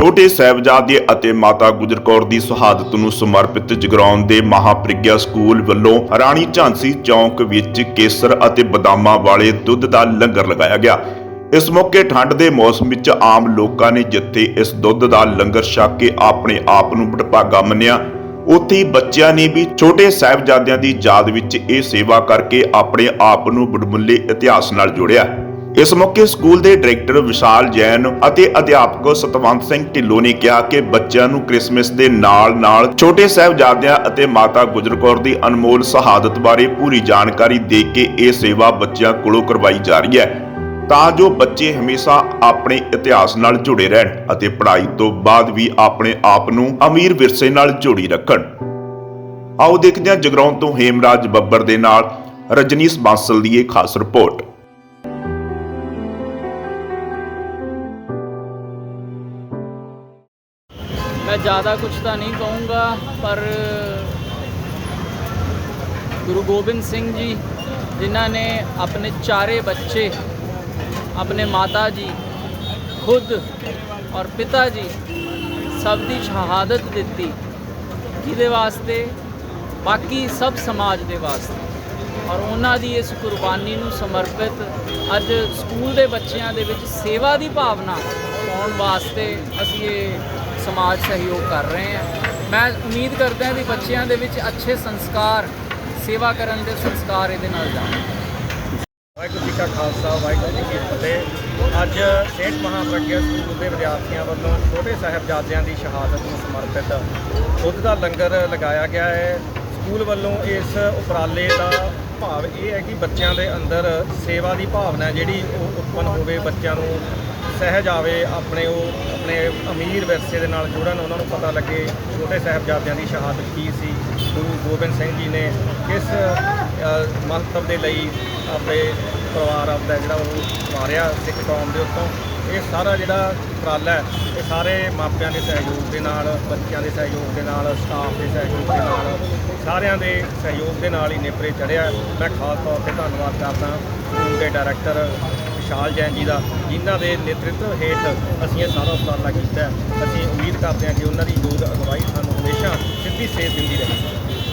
ਛੋਟੇ ਸਾਹਿਬਜ਼ਾਦੇ ਅਤੇ ਮਾਤਾ ਗੁਜਰ ਕੌਰ ਦੀ ਸ਼ਹਾਦਤ ਨੂੰ ਸਮਰਪਿਤ ਜਗਰਾਉਣ ਦੇ ਮਹਾਪ੍ਰਗਿਆ ਸਕੂਲ ਵੱਲੋਂ ਰਾਣੀ ਝਾਂਸੀ ਚੌਂਕ ਵਿੱਚ ਕੇਸਰ ਅਤੇ ਬਦਾਮਾਂ ਵਾਲੇ ਦੁੱਧ ਦਾ ਲੰਗਰ ਲਗਾਇਆ ਗਿਆ। ਇਸ ਮੌਕੇ ਠੰਡ ਦੇ ਮੌਸਮ ਵਿੱਚ ਆਮ ਲੋਕਾਂ ਨੇ ਜਿੱਥੇ ਇਸ ਦੁੱਧ ਦਾ ਲੰਗਰ ਛਕ ਕੇ ਆਪਣੇ ਆਪ ਨੂੰ ਬੜਭਾਗਾ ਮੰਨਿਆ, ਉੱਥੇ ਬੱਚਿਆਂ ਨੇ ਵੀ ਛੋਟੇ ਸਾਹਿਬਜ਼ਾਦਿਆਂ ਦੀ ਯਾਦ ਵਿੱਚ ਇਹ ਸੇਵਾ ਕਰਕੇ ਆਪਣੇ ਆਪ ਨੂੰ ਬੜਮੁੱਲੇ ਇਤਿਹਾਸ ਨਾਲ ਜੋੜਿਆ। ਇਸ ਮੌਕੇ ਸਕੂਲ ਦੇ ਡਾਇਰੈਕਟਰ ਵਿਸ਼ਾਲ ਜੈਨ ਅਤੇ ਅਧਿਆਪਕ ਸਤਵੰਤ ਸਿੰਘ ਢਿੱਲੋਂ ਨੇ ਕਿਹਾ ਕਿ ਬੱਚਿਆਂ ਨੂੰ ਕ੍ਰਿਸਮਸ ਦੇ ਨਾਲ-ਨਾਲ ਛੋਟੇ ਸਾਹਿਬਜ਼ਾਦਿਆਂ ਅਤੇ ਮਾਤਾ ਗੁਜਰ ਕੌਰ ਦੀ ਅਨਮੋਲ ਸ਼ਹਾਦਤ ਬਾਰੇ ਪੂਰੀ ਜਾਣਕਾਰੀ ਦੇ ਕੇ ਇਹ ਸੇਵਾ ਬੱਚਿਆਂ ਕੋਲੋਂ ਕਰਵਾਈ ਜਾ ਰਹੀ ਹੈ, ਤਾਂ ਜੋ ਬੱਚੇ ਹਮੇਸ਼ਾ ਆਪਣੇ ਇਤਿਹਾਸ ਨਾਲ ਜੁੜੇ ਰਹਿਣ ਅਤੇ ਪੜ੍ਹਾਈ ਤੋਂ ਬਾਅਦ ਵੀ ਆਪਣੇ ਆਪ ਨੂੰ ਅਮੀਰ ਵਿਰਸੇ ਨਾਲ ਜੋੜੀ ਰੱਖਣ। ਆਓ ਦੇਖਦੇ ਹਾਂ ਜਗਰਾਉਂ ਤੋਂ ਹੇਮਰਾਜ ਬੱਬਰ ਦੇ ਨਾਲ ਰਜਨੀਸ਼ ਬਾਂਸਲ ਦੀ ਇਹ ਖਾਸ ਰਿਪੋਰਟ। ਮੈਂ ਜ਼ਿਆਦਾ ਕੁਝ ਤਾਂ ਨਹੀਂ ਕਹੂੰਗਾ, ਪਰ ਗੁਰੂ ਗੋਬਿੰਦ ਸਿੰਘ ਜੀ, ਜਿਨ੍ਹਾਂ ਨੇ ਆਪਣੇ ਚਾਰੇ ਬੱਚੇ, ਆਪਣੇ ਮਾਤਾ ਜੀ, ਖੁਦ ਔਰ ਪਿਤਾ ਜੀ, ਸਭ ਦੀ ਸ਼ਹਾਦਤ ਦਿੱਤੀ ਕਿਹਦੇ ਵਾਸਤੇ ਬਾਕੀ ਸਭ ਸਮਾਜ ਦੇ ਵਾਸਤੇ। ਔਰ ਉਹਨਾਂ ਦੀ ਇਸ ਕੁਰਬਾਨੀ ਨੂੰ ਸਮਰਪਿਤ ਅੱਜ ਸਕੂਲ ਦੇ ਬੱਚਿਆਂ ਦੇ ਵਿੱਚ ਸੇਵਾ ਦੀ ਭਾਵਨਾ ਆਉਣ ਵਾਸਤੇ ਅਸੀਂ ਇਹ ਸਮਾਜ ਸਹਿਯੋਗ ਕਰ ਰਹੇ ਹੈ। ਮੈਂ ਉਮੀਦ ਕਰਦਾ ਹਾਂ ਵੀ ਬੱਚਿਆਂ ਦੇ ਵਿੱਚ ਅੱਛੇ ਸੰਸਕਾਰ, ਸੇਵਾ ਕਰਨ ਦੇ ਸੰਸਕਾਰ ਇਹਦੇ ਨਾਲ ਜਾਣ। ਵਾਹਿਗੁਰੂ ਜੀ ਕਾ ਖਾਲਸਾ, ਵਾਹਿਗੁਰੂ ਜੀ ਕੀ ਫਤਿਹ। ਅੱਜ ਸੇਠ ਮਹਾਪ੍ਰਗਿਆ ਸਕੂਲ ਦੇ ਵਿਦਿਆਰਥੀਆਂ ਵੱਲੋਂ ਛੋਟੇ ਸਾਹਿਬਜ਼ਾਦਿਆਂ ਦੀ ਸ਼ਹਾਦਤ ਨੂੰ ਸਮਰਪਿਤ ਦੁੱਧ ਦਾ ਲੰਗਰ ਲਗਾਇਆ ਗਿਆ ਹੈ। ਸਕੂਲ ਵੱਲੋਂ ਇਸ ਉਪਰਾਲੇ ਦਾ ਭਾਵ ਇਹ ਹੈ ਕਿ ਬੱਚਿਆਂ ਦੇ ਅੰਦਰ ਸੇਵਾ ਦੀ ਭਾਵਨਾ ਜਿਹੜੀ ਉਹ ਉਤਪੰਨ ਹੋਵੇ ਬੱਚਿਆਂ ਨੂੰ ਸਹਿਜ ਆਵੇ ਆਪਣੇ ਉਹ ਆਪਣੇ ਅਮੀਰ ਵਿਰਸੇ ਦੇ ਨਾਲ ਜੁੜਨ ਉਹਨਾਂ ਨੂੰ ਪਤਾ ਲੱਗੇ ਛੋਟੇ ਸਾਹਿਬਜ਼ਾਦਿਆਂ ਦੀ ਸ਼ਹਾਦਤ ਕੀ ਸੀ। ਗੁਰੂ ਗੋਬਿੰਦ ਸਿੰਘ ਜੀ ਨੇ ਕਿਸ ਅ, ਮੰਤਵ ਦੇ ਲਈ ਆਪਣੇ ਪਰਿਵਾਰ ਆਪਦਾ ਜਿਹੜਾ ਉਹ ਮਾਰਿਆ ਸਿੱਖ ਕੌਮ ਦੇ ਉੱਤੋਂ। ਇਹ ਸਾਰਾ ਜਿਹੜਾ ਉਪਰਾਲਾ ਹੈ ਇਹ ਸਾਰੇ ਮਾਪਿਆਂ ਦੇ ਸਹਿਯੋਗ ਦੇ ਨਾਲ ਬੱਚਿਆਂ ਦੇ ਸਹਿਯੋਗ ਦੇ ਨਾਲ ਸਟਾਫ ਦੇ ਸਹਿਯੋਗ ਦੇ ਨਾਲ ਸਾਰਿਆਂ ਦੇ ਸਹਿਯੋਗ ਦੇ ਨਾਲ ਹੀ ਨੇਪਰੇ ਚੜਿਆ। ਮੈਂ ਖਾਸ ਤੌਰ ਤੇ ਧੰਨਵਾਦ ਕਰਦਾ ਸਕੂਲ ਦੇ ਡਾਇਰੈਕਟਰ ਵਿਸ਼ਾਲ ਜੈਨ ਜੀ ਦਾ, ਜਿਨ੍ਹਾਂ ਦੇ ਨੇਤਰਤਵ ਹੇਠ ਅਸੀਂ ਇਹ ਸਾਰਾ ਉਪਰਾਲਾ ਕੀਤਾ। ਅਸੀਂ ਉਮੀਦ ਕਰਦੇ ਹਾਂ ਕਿ ਉਹਨਾਂ ਦੀ ਯੋਗ ਅਗਵਾਈ ਸਾਨੂੰ ਹਮੇਸ਼ਾ ਸਿੱਧੀ ਸੇਧ ਦਿੰਦੀ ਰਹੇ।